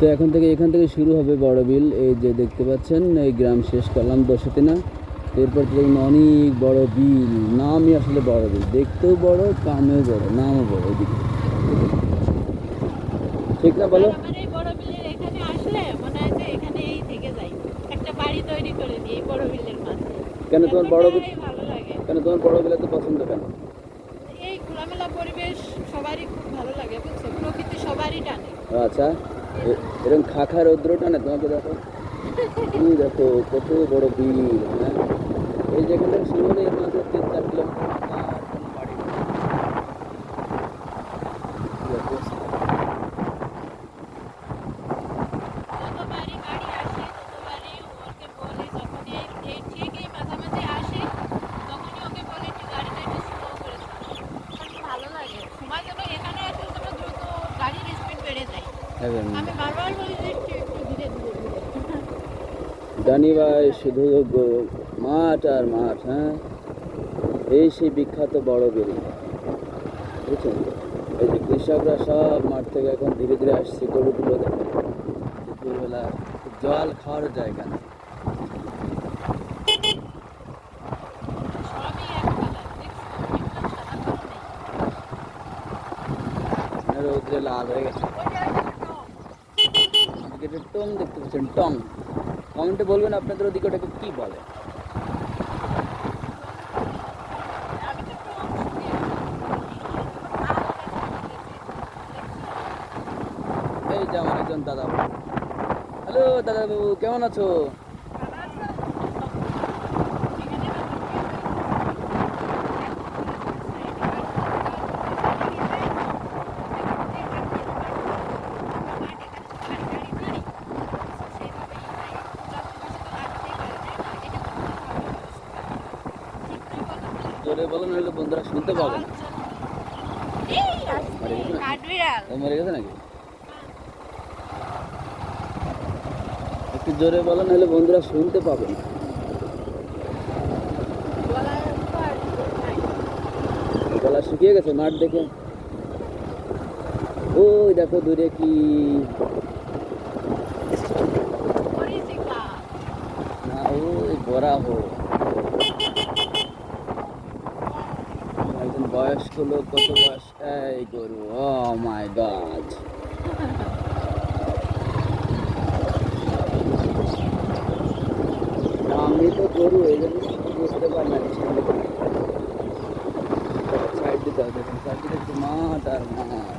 তো এখন থেকে এখান থেকে শুরু হবে বড় বিল এই যে দেখতে পাচ্ছেন এই গ্রাম শেষ করলাম দশতিনা এরপর তো দেখুন অনেক বড় বিল। নামই আসলে বড় বিল দেখতেও বড় কামেও বড় নামও বড় এদিকে। ঠিক না বলো? কেন তোমার বড় বিল কেন তোমার বড় বিল এত পছন্দ কেন? এই খোলামেলা পরিবেশ সবারই খুব ভালো লাগে বুঝছ? প্রকৃতি সবারই টানে। আচ্ছা। এরকম খাখা রৌদ্রটা না, তোমাকে দেখো। তুমি দেখো, কত বড় বিল হ্যাঁ? এই যেখানে এর মাঝে তিন চার কিলোমিটার আর কোনো বাড়ি নেই। কি অবস্থা? যতবারই গাড়ি আসে ততবারই ওকে বলি যখন এই এই ঠিক এই মাঝামাঝি আসে তখনই ওকে বলি একটু গাড়িটা একটু স্লো করে চালাও কারণ ভালো লাগে সময় যেন এখানে আসলে যেন দ্রুত গাড়ির স্পিড বেড়ে যায় একদম। আমি বারবার বলি যে একটু একটু ধীরে ধীরে ধীরে জানি ভাই শুধু মাঠ আর মাঠ হ্যাঁ? এই সেই বিখ্যাত বড় বিল বুঝছেন? এই যে কৃষকরা সব মাঠ থেকে এখন ধীরে ধীরে আসছে গরুগুলো দেখে দুপুরবেলা জল খাওয়ার জায়গা রৌদ্রে লাল হয়ে গেছে। টং দেখতে পাচ্ছেন টং। কমেন্টে বলবেন আপনাদের ওদিকে ওটাকে কী বলে। এই যে আমার একজন দাদা। হ্যালো দাদা বাবু কেমন আছো? জোরে বলো নাহলে বন্ধুরা শুনতে কাঠবিড়াল ও মরে গেছে নাকি একটু জোরে বলো নাহলে বন্ধুরা শুনতে পাবে নাই। গলা শুকিয়ে গেছে মাঠ দেখে ওই দেখো দূরে কি। না, ওই বড়া হো বয়স্ক লোক কত বয়স? এই গরু, ও মাই গড। আমি তো গরু, এই জন্য বুঝতে পারি না সাইড দিতে হবে সাইড দিতে মাঠ আর মাঠ।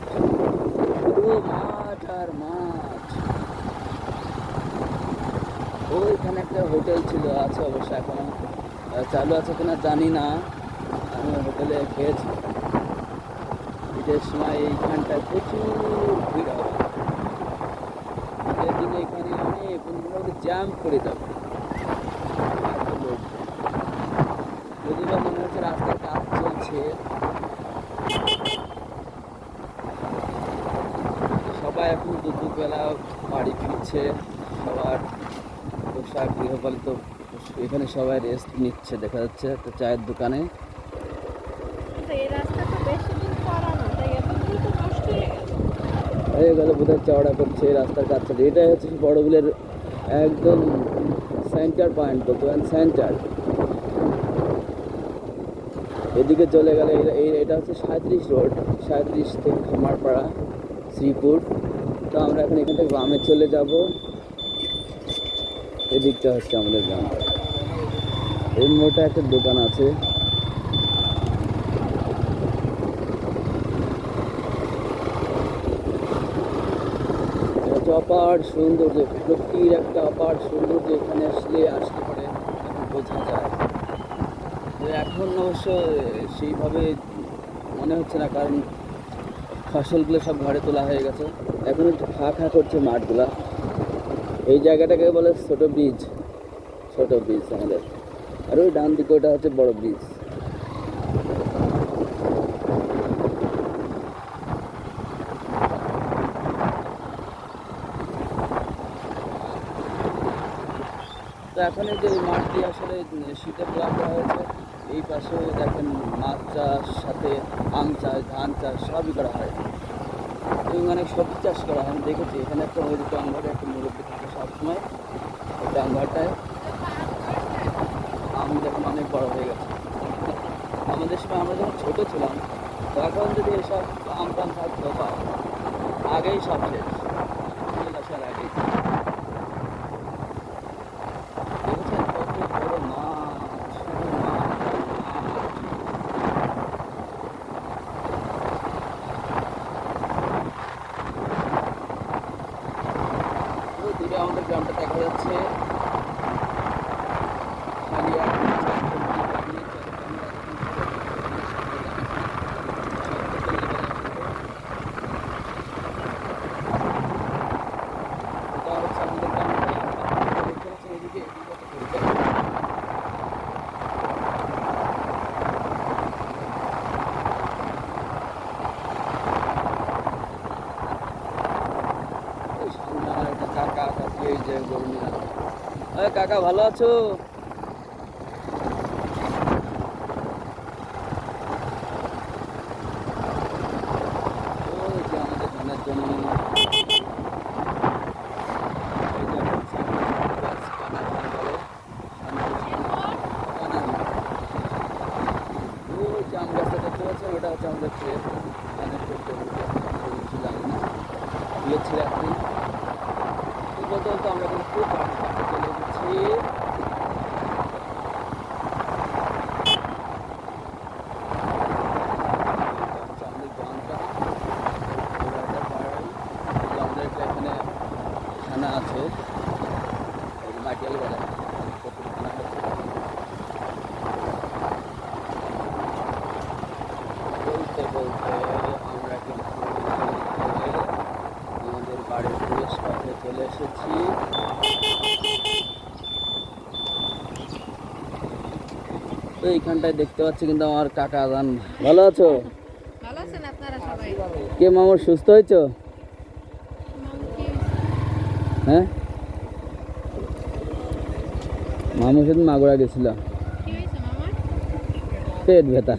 শুধু আর মাঠ। ওইখানে একটা হোটেল ছিল, আছে অবশ্য এখন। চালু আছে কিনা জানি না। হোটেলে খেয়েছি। ঈদের সময় এইখানটায় প্রচুর ভিড় হবে ঈদের দিনে এখানে অনেক মোটামুটি জ্যাম করে যাবে। লোকজন। বা মনে হচ্ছে রাস্তার কাজ চলছে। সবাই এখন দুপুরবেলা বাড়ি ফিরছে। সবার পোশাক গৃহপালিত, এখানে সবাই রেস্ট নিচ্ছে, দেখা যাচ্ছে। একটা চায়ের দোকানে হয়ে বোধহয় চওড়া করছে রাস্তার চলছে এটাই হচ্ছে বড়গুলের একদম সেন্টার পয়েন্ট বলতে সেন্টার এদিকে চলে গেলে এটা- হচ্ছে সাঁত্রিশ রোড সাঁত্রিশ থেকে খামারপাড়া, শ্রীপুর। তো আমরা এখন এখান থেকে বামে চলে যাব। এদিকটা হচ্ছে আমাদের গ্রাম। এই মোটা একটা দোকান আছে। অপার সৌন্দর্য, প্রকৃতির একটা অপার সৌন্দর্য এখানে আসলে আসলে পরে বোঝা যায়। তো এখন অবশ্য সেইভাবে মনে হচ্ছে না, কারণ ফসলগুলো সব ঘরে তোলা হয়ে গেছে। এখন একটু খা খা করছে মাঠগুলা। এই জায়গাটাকে বলে ছোটো ব্রিজ ছোটো ব্রিজ আমাদের। আর ওই ডান দিকে ওটা হচ্ছে বড় ব্রিজ তো এখন এই যে মাঠটি আসলে শীতে করা হয়েছে, এই পাশেও দেখেন মাছ চাষ, সাথে আম চাষ, ধান চাষ সবই করা হয়। এবং অনেক সবজি চাষ করা হয়। আমি দেখেছি, এখানে একটা ওই টাঙ্গারে একটা মুরব্বী থাকে সবসময়, ওই টাঙ্গারটায় আম দেখুন অনেক বড় হয়ে গেছে। আমাদের সময় আমরা যখন ছোটো ছিলাম, তখন যদি এসব আম টাম থাকতো বা আগেই সব শেষ ফুল আসার আগেই দেখেছেন কত বড় মাছ শুধু মাছ আর মাছ। ওই দূরে আমাদের গ্রামটা দেখা যাচ্ছে খালি আর এটা হচ্ছে আমাদের গ্রামটা। আপনারা দেখতে পাচ্ছেন এদিকে, এদিকে কত পরিষ্কার। এই সামনে আমার একটা কাকা কাকি এই যে গরু নিয়ে আসে। এই কাকা ভালো আছো? ওই যে আমাদের ধানের জমি এই যে হচ্ছে আমাদের গাছ, কানা ধান বলে। কানা ধান। কানা ধান। ওই যে আম গাছটা দেখতে পাচ্ছেন ওটা হচ্ছে আমাদের ক্ষেত ধানের ক্ষেত জমিতে। আমি কিছু জানি না গিয়েছিল একদিন এই বলতে বলতে আমরা কিন্তু খুব কাছে কাছে চলে এসেছি এটা হচ্ছে আমাদের গ্রামটা এলাকার পাড়ায়। এই যে আমাদের একটা এখানে থানা আছে এই যে মাটিয়ালি বলে কতগুলো থানা আছে বলতে বলতে আমরা কিন্তু আমাদের বাড়ির প্রবেশ পথে চলে এসেছি তো এইখানটায় দেখতে পাচ্ছি কিন্তু আমার কাকা জান ভালো আছো? কে মামুর সুস্থ হয়েছো? হ্যাঁ? মামুর সাথে মাগুরা গেছিল। পেট ব্যথা।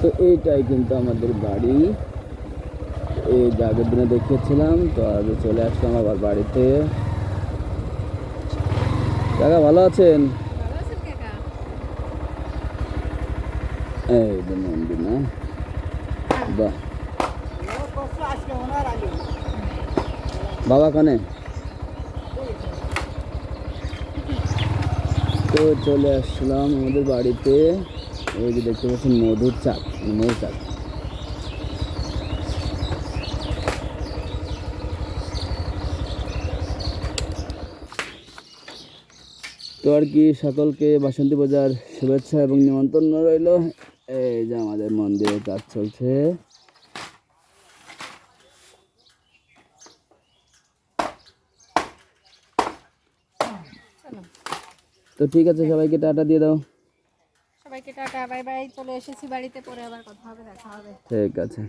তো এইটাই কিন্তু আমাদের বাড়ি। এই আগের দিনে দেখিয়েছিলাম তো আগে চলে আসলাম আবার বাড়িতে। কাকা ভালো আছেন? এই মন্দির না? বাহ। বাবা কানে তো চলে আসলাম আমাদের বাড়িতে। ওই যে দেখতে পাচ্ছেন মধুর চাক মধুর চাক তো আর কি সকলকে বাসন্তী পূজার শুভেচ্ছা এবং নিমন্ত্রণ রইল। এই যে আমাদের মন্দিরে কাজ চলছে। তো ঠিক আছে সবাইকে টাটা দিয়ে দাও। সবাইকে টাটা বাই বাই চলে এসেছি বাড়িতে পরে আবার কথা হবে দেখা হবে। ঠিক আছে।